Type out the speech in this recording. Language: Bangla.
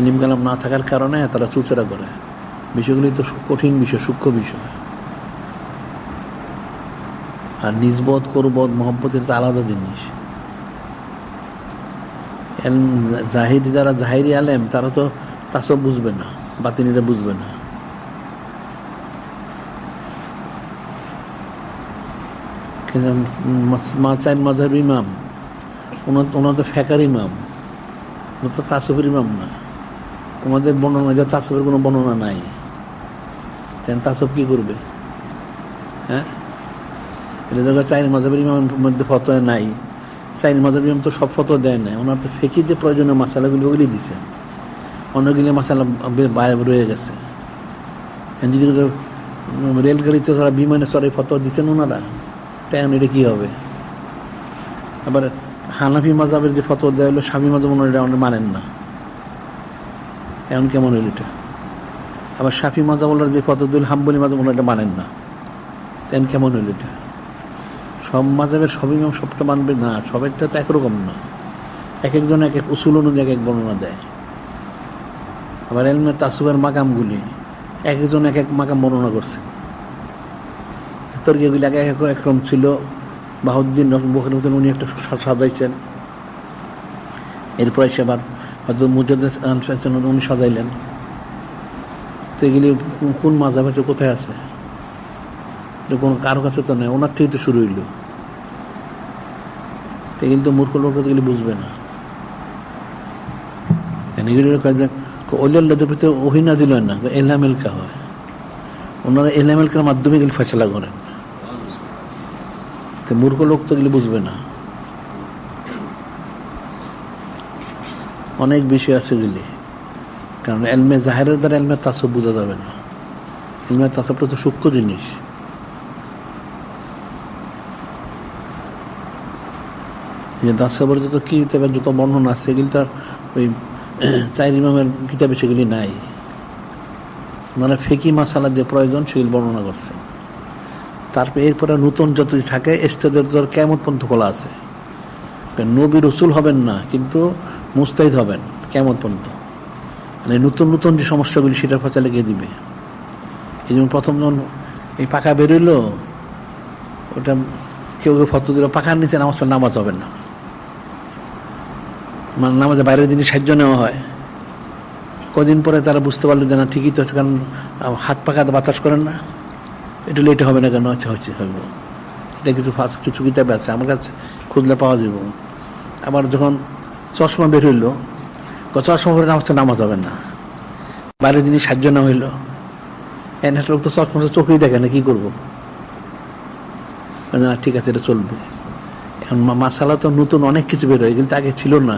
ইলিম কালাম না থাকার কারণে তারা চুচেরা করে। বিষয়গুলি তো কঠিন বিষয়, সূক্ষ্ম বিষয়। আর নিজবোধ করবোধ মহব্বতের তো আলাদা জিনিস। জাহির যারা জাহিরি আলেম, তারা তো তাসব বুঝবে না, বাতিনিরা বুঝবে না। মাচাইন মাঝার ইমাম। ওনার তো ফেকার ইমাম। তো তাসবের ইমাম না। ওনাদের বর্ণনা যা তাসবের কোনো বর্ণনা নাই। তাসব কি করবে? হ্যাঁ? চাইন মাঝাবের ইমামের মধ্যে ফতোয়া নাই। চাইন মাঝাবের ইমাম তো সব ফতোয়া দেয় নাই। ওনার তো ফেকি যে প্রয়োজনীয় মশালাগুলি ওগুলি দিছে। অন্যগুলি মশালা বাইরে রয়ে গেছে। যদি রেলগাড়িতে তারা বিমানে চড়ে ফতোয়া দিচ্ছেন ওনারা তেমন এটা কি হবে? আবার হানাফি মাজাবের যে ফতোয়া দেওয়া হলো স্বামী মাজাব ওনারা মানেন না। এমন কেমন হইল এটা? আবার সাফি মাজাবলার যে ফতোয়া দিল হাম্বলি ওনারা এটা মানেন না। তেমন কেমন হইল এটা? সব মাজাবের সব ইমাম সবটা মানবে? না সবাইটা তো একরকম না। এক একজন এক এক উসুল অনুযায়ী এক এক বর্ণনা দেয়। আবার এলমে তাসুবের মাকামগুলি এক একজন এক এক মাকাম বর্ণনা করছে। তর্কিগুলি আগে এক একরকম ছিল। বাহুদ্দিন বখের মতন উনি একটা সাজাইছেন। এরপরে সে আবার হয়তো মুজাদ্দ উনি সাজাইলেন। তো এগুলি কোন মাজাব আছে, কোথায় আছে? কোনো কারও কাছে তো নেই, ওনার থেকেই তো শুরু হইল। কিন্তু মূর্খ লোক এগুলি বুঝবে না। অলিয়াল্লাদের প্রতি অহিনা দিল না, এলামেলকা হয়। ওনারা এলামেলকার মাধ্যমে এগুলি ফেসলা করেন। তো মূর্খ লোক তো এগুলি বুঝবে না। অনেক বিষয় আছে এগুলি কারণ এলমে জাহেরের দ্বারা এলমে তাসব বোঝা যাবে না। এলমে তাসবটা তো সূক্ষ্ম জিনিস। যে দাসের যত কি কিতাবের যত বর্ণনা আছে সেগুলি তার ওই চাইর ইমামের কিতাবে সেগুলি নাই। মানে ফেকি মাসালার যে প্রয়োজন, সেগুলি বর্ণনা করছে। তারপর এরপরে নতুন যত থাকে, এস্তেদের তোর কেমন পর্যন্ত খোলা আছে। নবী রসুল হবেন না, কিন্তু মুস্তাহিদ হবেন কেমন পর্যন্ত? মানে নতুন নতুন যে সমস্যাগুলি সেটা ফচা লেগে দিবে? এই জন্য প্রথম যখন এই পাখা বেরোইলো, ওটা কেউ কেউ ফটো দিল, পাখার নিচে নামাজ নামাজ হবে না। মানে নামাজে বাইরের জিনিস সাহায্য নেওয়া হয়। কদিন পরে তারা বুঝতে পারল যে না, ঠিকই তো আছে, কারণ হাত পাখা বাতাস করেন না। এটা লেটে হবে না কেন? আচ্ছা হচ্ছে হইব এটা কিছু ফার্স্ট কিছু কিতাবে আছে, আমার কাছে খুঁজলে পাওয়া যাব। আবার যখন চশমা বের হইল। চশমা পরে নামাজ নামাজ হবে না। বাইরে দিনই সাহায্য না হইল, এন লোক তো চশমা চোখেই দেখে না, কি করব? ঠিক আছে, এটা চলবে। এখন মাসালা তো নতুন, অনেক কিছু বেরোয় কিন্তু আগে ছিল না।